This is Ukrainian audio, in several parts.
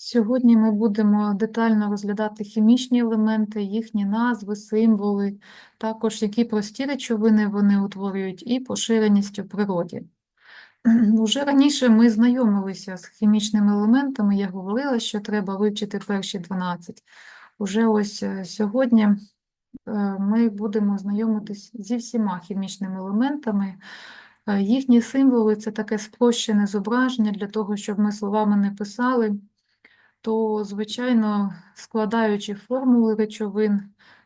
Сьогодні ми будемо детально розглядати хімічні елементи, їхні назви, символи, також які прості речовини вони утворюють, і поширеність у природі. Уже раніше ми знайомилися з хімічними елементами, я говорила, що треба вивчити перші 12. Уже ось е, сьогодні е, ми будемо знайомитись зі всіма хімічними елементами. Е, Їхні символи це таке спрощене зображення для того, щоб ми словами не писали то, звичайно, складаючи формули речовин,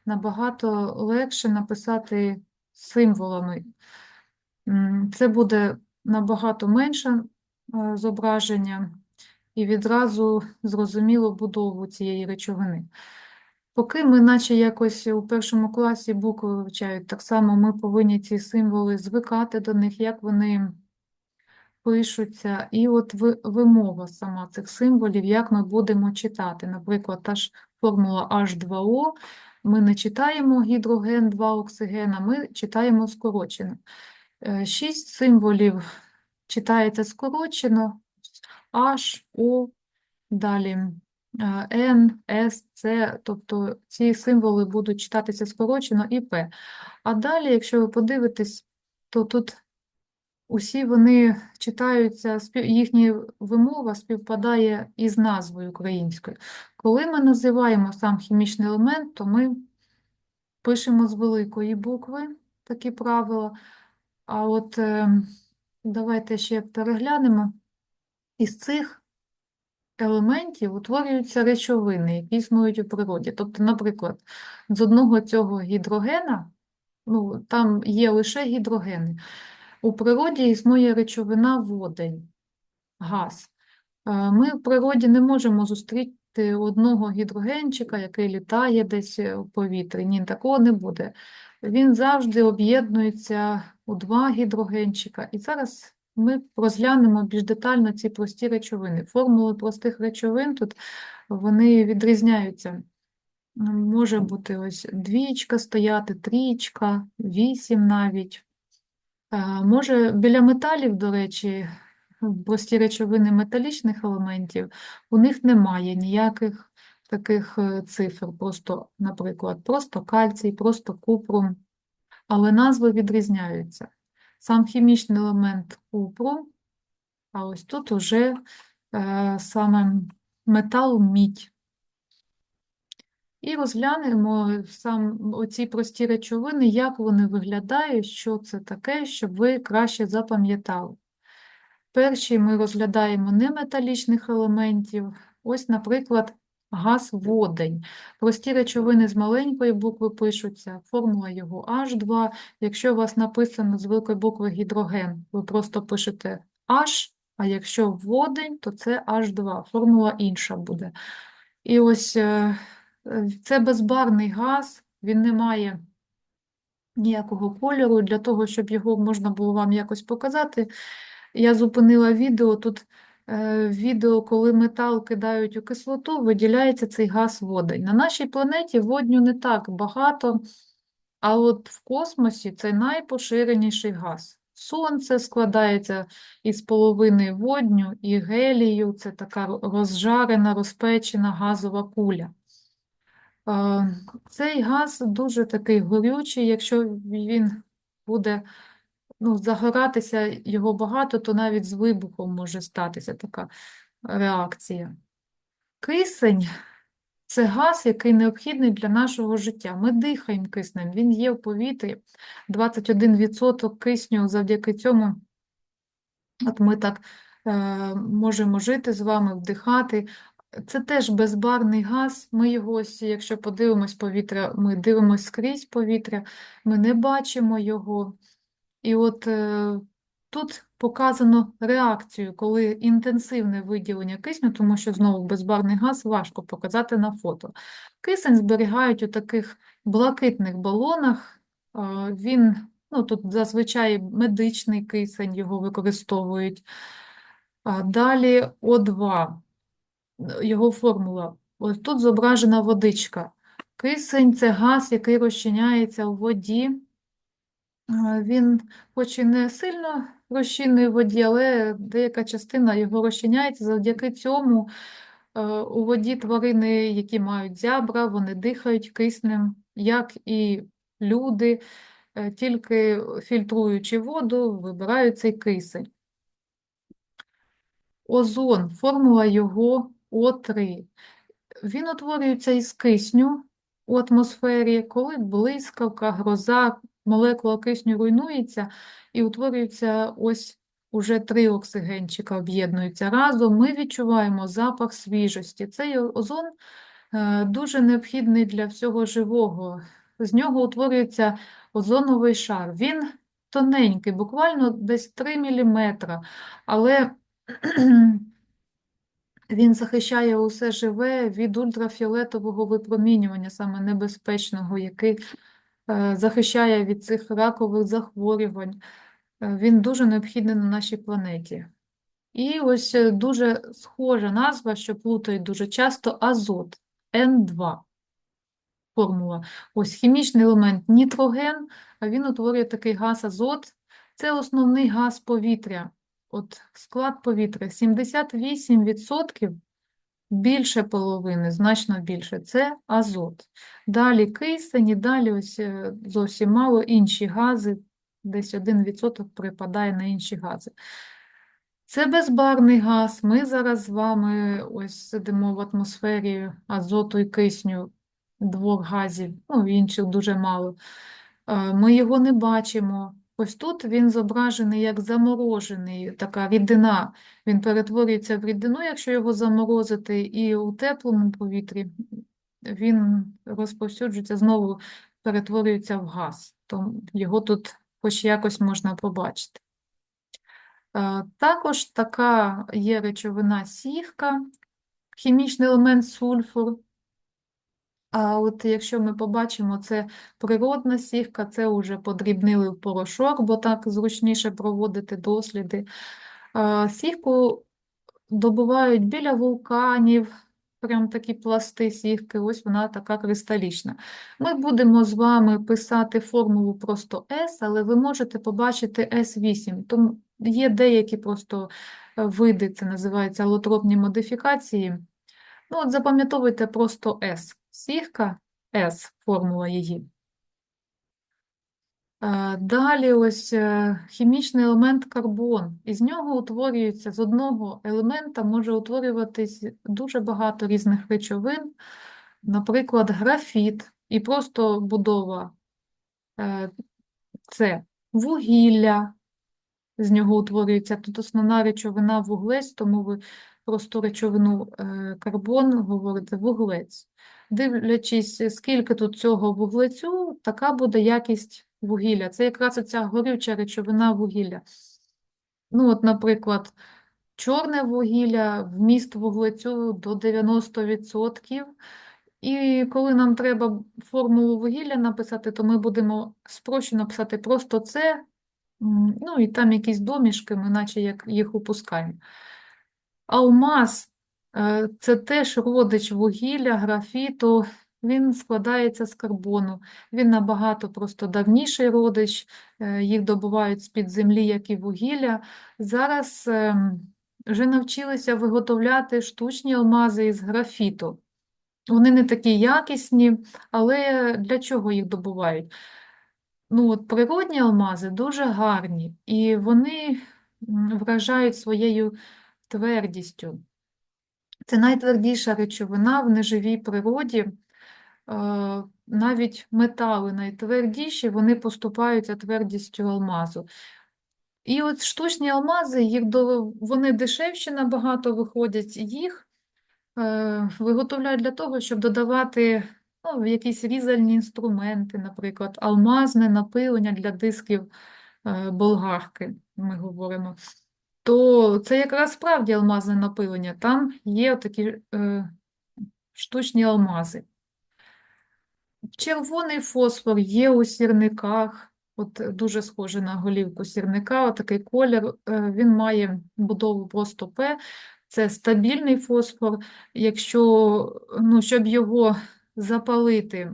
набагато легше написати символами. Це буде набагато менше е, зображення і відразу зрозуміло будову цієї речовини. Поки ми, наче якось у першому класі букви вивчають, так само ми повинні ці символи звикати до них, як вони пишуться, і от ви- вимова сама цих символів, як ми будемо читати. Наприклад, та ж формула H2O, ми не читаємо гідроген, 2 оксигена, ми читаємо скорочено. Е, Шість символів читається скорочено, H, O, далі е, N, S, C, тобто ці символи будуть читатися скорочено і P. А далі, якщо ви подивитесь, то тут Усі вони читаються, їхня вимова співпадає із назвою українською. Коли ми називаємо сам хімічний елемент, то ми пишемо з великої букви такі правила. А от е, давайте ще переглянемо. Із цих елементів утворюються речовини, які існують у природі. Тобто, наприклад, з одного цього гідрогена, ну, там є лише гідрогени. У природі існує речовина водень, газ. Е, Ми в природі не можемо зустріти одного гідрогенчика, який літає десь у повітрі. Ні, такого не буде. Він завжди об'єднується у два гідрогенчика. І зараз ми розглянемо більш детально ці прості речовини. Формули простих речовин тут вони відрізняються. Може бути ось двічка стояти, трічка, вісім навіть. Може, біля металів, до речі, прості речовини металічних елементів, у них немає ніяких таких е, цифр, просто, наприклад, просто кальцій, просто купрум, але назви відрізняються. Сам хімічний елемент купру, а ось тут уже е, саме метал мідь. І розглянемо сам оці прості речовини, як вони виглядають, що це таке, щоб ви краще запам'ятали. Перші ми розглядаємо неметалічних елементів. Ось, наприклад, газ водень. Прості речовини з маленької букви пишуться, формула його H2. Якщо у вас написано з великої букви гідроген, ви просто пишете H, а якщо водень, то це H2, формула інша буде. І ось е, це безбарний газ, він не має ніякого кольору. Для того, щоб його можна було вам якось показати, я зупинила відео. Тут е, відео, коли метал кидають у кислоту, виділяється цей газ водень. На нашій планеті водню не так багато, а от в космосі це найпоширеніший газ. Сонце складається із половини водню і гелію, це така розжарена, розпечена газова куля. Цей газ дуже такий горючий, якщо він буде ну, загоратися його багато, то навіть з вибухом може статися така реакція. Кисень це газ, який необхідний для нашого життя. Ми дихаємо киснем, він є в повітрі. 21% кисню завдяки цьому. От ми так е, можемо жити з вами, вдихати. Це теж безбарний газ. Ми його, якщо подивимось повітря, ми дивимося скрізь повітря, ми не бачимо його. І от е, тут показано реакцію, коли інтенсивне виділення кисню, тому що знову безбарний газ важко показати на фото. Кисень зберігають у таких блакитних балонах. е, Він, ну тут зазвичай медичний кисень, його використовують. А Далі О2, його формула. Ось тут зображена водичка. Кисень це газ, який розчиняється у воді. Е, Він хоч і не сильно розчинний в воді, але деяка частина його розчиняється. Завдяки цьому Е, У воді тварини, які мають зябра, вони дихають киснем, як і люди, е, тільки фільтруючи воду, вибирають цей кисень. Озон, формула його О3. Він утворюється із кисню у атмосфері, коли блискавка, гроза, молекула кисню руйнується і утворюється ось уже три оксигенчика об'єднуються разом. Ми відчуваємо запах свіжості. Цей озон е, дуже необхідний для всього живого. З нього утворюється озоновий шар. Він тоненький, буквально десь 3 мм, але він захищає усе живе від ультрафіолетового випромінювання, саме небезпечного, який е, захищає від цих ракових захворювань. Е, Він дуже необхідний на нашій планеті. І ось е, дуже схожа назва, що плутають дуже часто азот N2 формула. Ось хімічний елемент нітроген, а він утворює такий газ азот. Це основний газ повітря. От склад повітря 78%, більше половини, значно більше, це азот. Далі кисень і далі ось е, зовсім мало інші гази, десь 1% припадає на інші гази. Це безбарний газ. Ми зараз з вами ось сидимо в атмосфері азоту і кисню, двох газів, ну, інших дуже мало. Е, Ми його не бачимо. Ось тут він зображений як заморожений, така рідина. Він перетворюється в рідину, якщо його заморозити, і у теплому повітрі він розповсюджується, знову перетворюється в газ. То його тут хоч якось можна побачити. Е, Також така є речовина сірка, хімічний елемент сульфур. А от якщо ми побачимо, це природна сірка, це вже подрібнили в порошок, бо так зручніше проводити досліди. Сірку добувають біля вулканів, прям такі пласти сірки, ось вона така кристалічна. Ми будемо з вами писати формулу просто S, але ви можете побачити S8. Тому є деякі просто е, види, це називаються алотропні модифікації. Ну, от запам'ятовуйте просто S. Сірка S, формула її. Е, Далі ось е, хімічний елемент карбон. Із нього утворюється, з одного елемента може утворюватись дуже багато різних речовин, наприклад, графіт і просто будова е, це вугілля, з нього утворюється. Тут основна речовина вуглець, тому ви просто речовину е, карбон говорите вуглець. Дивлячись, скільки тут цього вуглецю, така буде якість вугілля. Це якраз оця горюча речовина вугілля. Ну, от, наприклад, чорне вугілля, вміст вуглецю до 90%. І коли нам треба формулу вугілля написати, то ми будемо спрощено писати просто це, ну і там якісь домішки, ми наче як їх упускаємо. Алмаз е, це теж родич вугілля, графіту. Він складається з карбону. Він набагато просто давніший родич, е, їх добувають з-під землі, як і вугілля. Зараз ем, вже навчилися виготовляти штучні алмази із графіту. Вони не такі якісні, але для чого їх добувають? Ну, от природні алмази дуже гарні, і вони вражають своєю твердістю. Це найтвердіша речовина в неживій природі. Е, Навіть метали найтвердіші, вони поступаються твердістю алмазу. І от штучні алмази, їх вони дешевші набагато виходять, їх е, виготовляють для того, щоб додавати ну, якісь різальні інструменти, наприклад, алмазне напилення для дисків е, болгарки, ми говоримо. То це якраз справді алмазне напилення. Там є такі е, штучні алмази. Червоний фосфор є у сірниках, от е, дуже схоже на голівку сірника, отакий колір. е, Він має будову просто П. Це стабільний фосфор. Якщо, ну, щоб його запалити,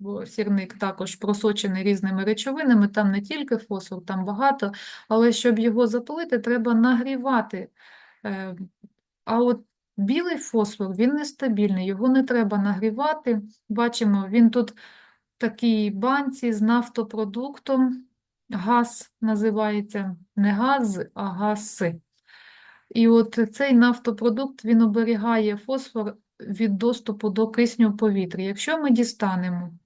бо сірник також просочений різними речовинами, там не тільки фосфор, там багато, але щоб його запалити, треба нагрівати. Е, А от Білий фосфор, він нестабільний, його не треба нагрівати. Бачимо, він тут в такій банці з нафтопродуктом. Газ називається не газ, а гаси. І от цей нафтопродукт він оберігає фосфор від доступу до кисню в повітрі. Якщо ми дістанемо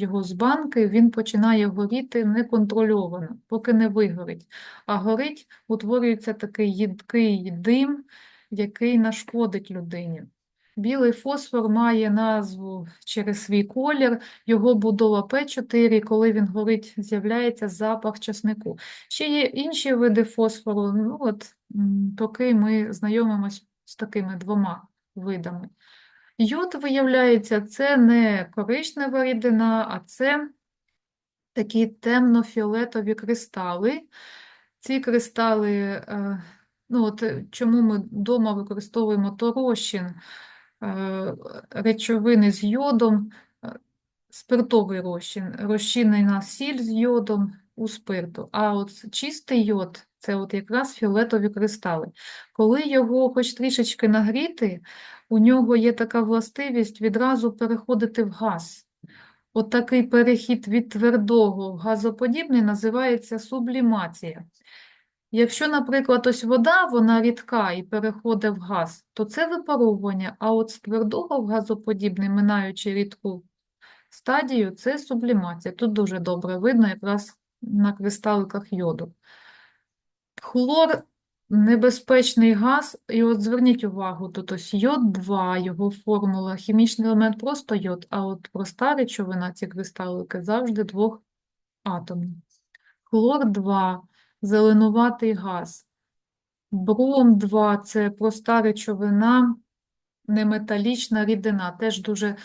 його з банки, він починає горіти неконтрольовано, поки не вигорить. А горить, утворюється такий їдкий дим, який нашкодить людині. Білий фосфор має назву через свій колір, його будова П4, коли він горить, з'являється запах часнику. Ще є інші види фосфору, ну от поки ми знайомимось з такими двома видами. Йод, виявляється, це не коричнева рідина, а це такі темно-фіолетові кристали. Ці кристали, е, ну от е, чому ми вдома використовуємо то розчин, е, речовини з йодом, спиртовий розчин, розчинена сіль з йодом у спирту. А от чистий йод це от якраз фіолетові кристали. Коли його хоч трішечки нагріти, у нього є така властивість відразу переходити в газ. От перехід від твердого в газоподібний називається сублімація. Якщо, наприклад, ось вода, вона рідка і переходить в газ, то це випаровування, а от з твердого в газоподібний, минаючи рідку стадію, це сублімація. Тут дуже добре видно якраз на кристаликах йоду. Хлор небезпечний газ, і от зверніть увагу, тут ось йод 2, його формула, хімічний елемент просто йод, а от проста речовина, ці кристалики, завжди двох атомів. Хлор 2, зеленуватий газ. Бром 2 це проста речовина, неметалічна рідина. Теж дуже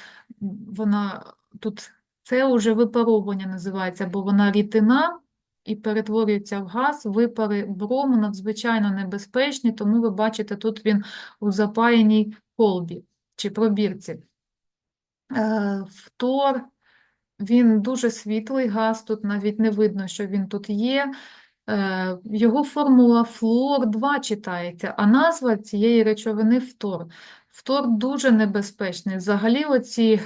вона тут це вже випаровування називається, бо вона рідина і перетворюється в газ. Випари брому надзвичайно небезпечні, тому ви бачите, тут він у запаяній колбі чи пробірці. Е, Фтор, він дуже світлий газ, тут навіть не видно, що він тут є. Е, Його формула флуор 2 читається, а назва цієї речовини фтор. Фтор дуже небезпечний. Взагалі оці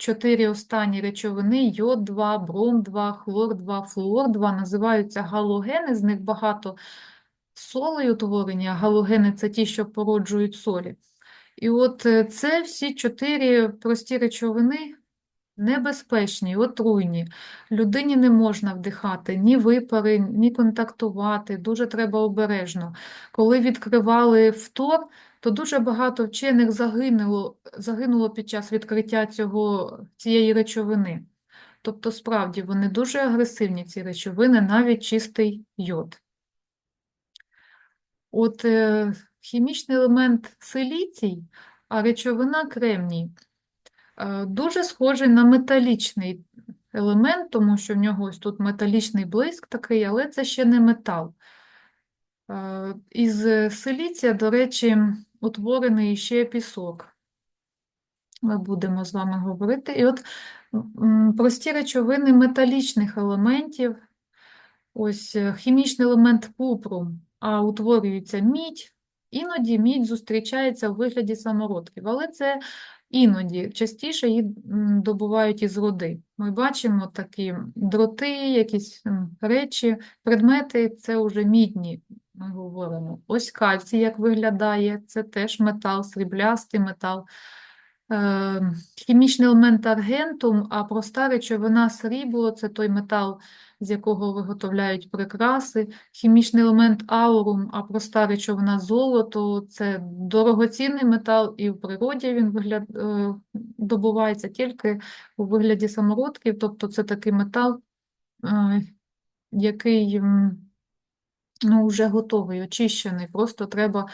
чотири останні речовини йод 2, бром 2, хлор 2, флуор 2 називаються галогени, з них багато солей утворені, а галогени це ті, що породжують солі. І от е, це всі чотири прості речовини небезпечні, отруйні. Людині не можна вдихати ні випари, ні контактувати, дуже треба обережно. Коли відкривали фтор, то дуже багато вчених загинуло, загинуло під час відкриття цього, цієї речовини. Тобто, справді, вони дуже агресивні, ці речовини, навіть чистий йод. От е, хімічний елемент силіцій, а речовина кремній, е, дуже схожий на металічний елемент, тому що в нього ось тут металічний блиск такий, але це ще не метал. Е, Із силіція, до речі, утворений ще пісок. Ми будемо з вами говорити. І от прості речовини металічних елементів, ось е, хімічний елемент купру, а утворюється мідь. Іноді мідь зустрічається у вигляді самородків, але це іноді частіше її добувають із руди. Ми бачимо такі дроти, якісь речі, предмети це вже мідні, ми говоримо. Ось кальцій, як виглядає, це теж метал, сріблястий метал. Е, Хімічний елемент аргентум, а проста речовина срібло це той метал, з якого виготовляють прикраси. Хімічний елемент аурум, а проста речовина золото це дорогоцінний метал, і в природі він вигляд... е, добувається тільки у вигляді самородків, тобто це такий метал, е, який ну, вже готовий, очищений, просто треба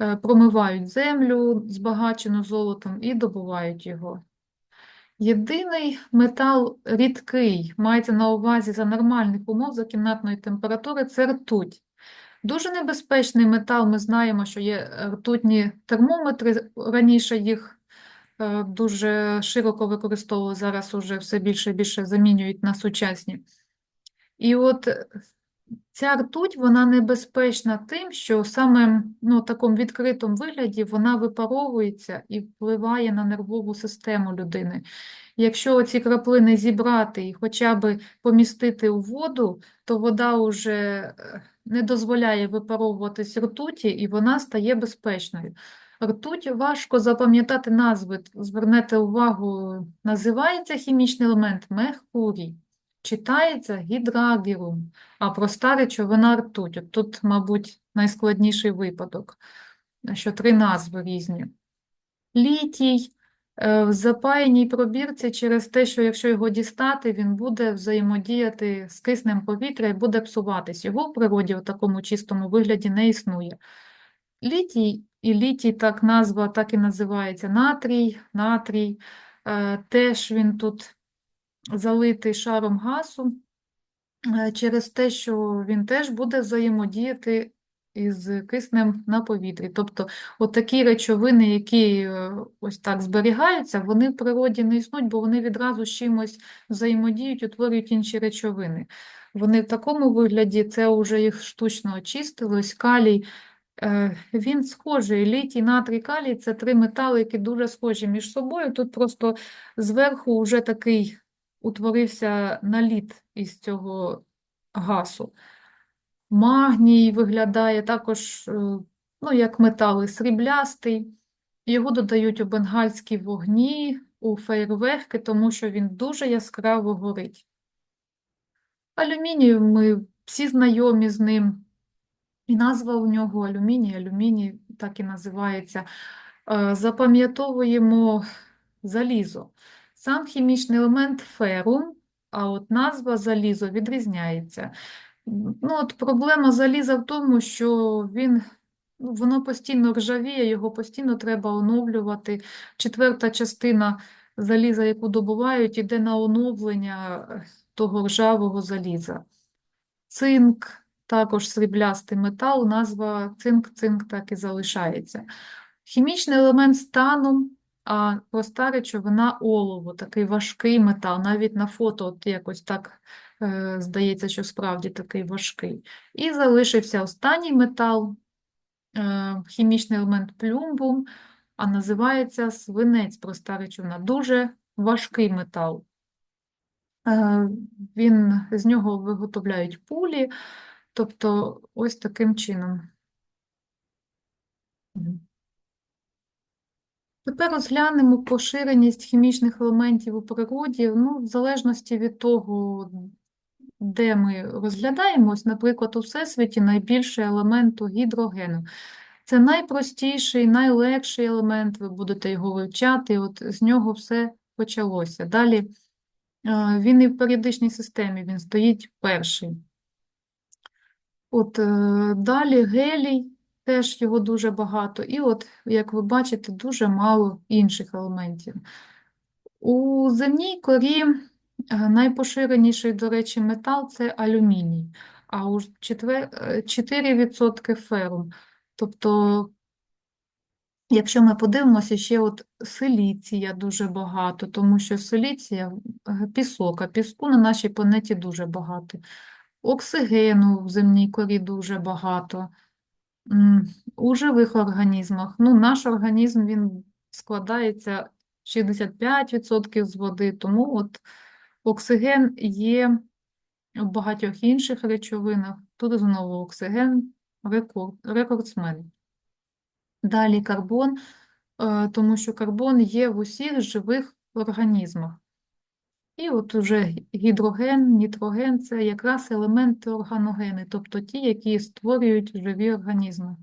е, промивають землю, збагачену золотом, і добувають його. Єдиний метал рідкий, мається на увазі за нормальних умов, за кімнатної температури, це ртуть. Дуже небезпечний метал, ми знаємо, що є е, ртутні термометри, раніше їх е, дуже широко використовували, зараз уже все більше і більше замінюють на сучасні. І от Ця ртуть, вона небезпечна тим, що саме ну, такому відкритому вигляді вона випаровується і впливає на нервову систему людини. Якщо ці краплини зібрати і хоча б помістити у воду, то вода вже е, не дозволяє випаровуватись ртуті, і вона стає безпечною. Ртуть важко запам'ятати назви. Звернете увагу, називається хімічний елемент Меркурій, читається гідрагірум, а проста речовина ртуть. От тут, мабуть, найскладніший випадок, що три назви різні. Літій е, в запаяній пробірці через те, що якщо його дістати, він буде взаємодіяти з киснем повітря і буде псуватись. Його в природі в такому чистому вигляді не існує. Літій і літій, так назва так і називається натрій, натрій. Е, Теж він тут залитий шаром газу е, через те, що він теж буде взаємодіяти із киснем на повітрі. Тобто от такі речовини, які е, ось так зберігаються, вони в природі не існують, бо вони відразу з чимось взаємодіють, утворюють інші речовини. Вони в такому вигляді, це вже їх штучно очистили, ось калій. Е, Він схожий, літій, натрій, калій це три метали, які дуже схожі між собою. Тут просто зверху вже такий утворився наліт із цього газу. Магній виглядає також, е, ну, як метали, сріблястий. Його додають у бенгальські вогні, у фейерверки, тому що він дуже яскраво горить. Алюміній, ми всі знайомі з ним. І назва у нього алюміній, алюміній так і називається. Е, Запам'ятовуємо залізо. Сам хімічний елемент ферум, а от назва залізо відрізняється. Ну, от Проблема заліза в тому, що він, ну, воно постійно ржавіє, його постійно треба оновлювати. Четверта частина заліза, яку добувають, іде на оновлення е, того ржавого заліза. Цинк, також сріблястий метал, назва цинк, цинк так і залишається. Хімічний елемент стану, а проста речовина олово, такий важкий метал. Навіть на фото от якось так е, здається, що справді такий важкий. І залишився останній метал, е, хімічний елемент плюмбум, а називається свинець, проста речовина. Дуже важкий метал. Е, Він, з нього виготовляють пулі, тобто ось таким чином. Тепер розглянемо поширеність хімічних елементів у природі, ну, в залежності від того, де ми розглядаємо, ось, наприклад, у Всесвіті найбільше елементу гідрогену. Це найпростіший, найлегший елемент, ви будете його вивчати, от з нього все почалося. Далі е, він і в періодичній системі, він стоїть перший. От е, далі гелій, теж його дуже багато. І от, як ви бачите, дуже мало інших елементів. У земній корі е, найпоширеніший, до речі, метал це алюміній, а у е, 4% ферум. Тобто, якщо ми подивимося, ще от силіція дуже багато, тому що силіція е, пісок, а піску на нашій планеті дуже багато. Оксигену в земній корі дуже багато. У живих організмах. Ну, наш організм він складається 65% з води, тому от оксиген є в багатьох інших речовинах. Тут знову оксиген рекорд, рекордсмен. Далі карбон, е, тому що карбон є в усіх живих організмах. І от уже гідроген, нітроген це якраз елементи органогени, тобто ті, які створюють живі організми.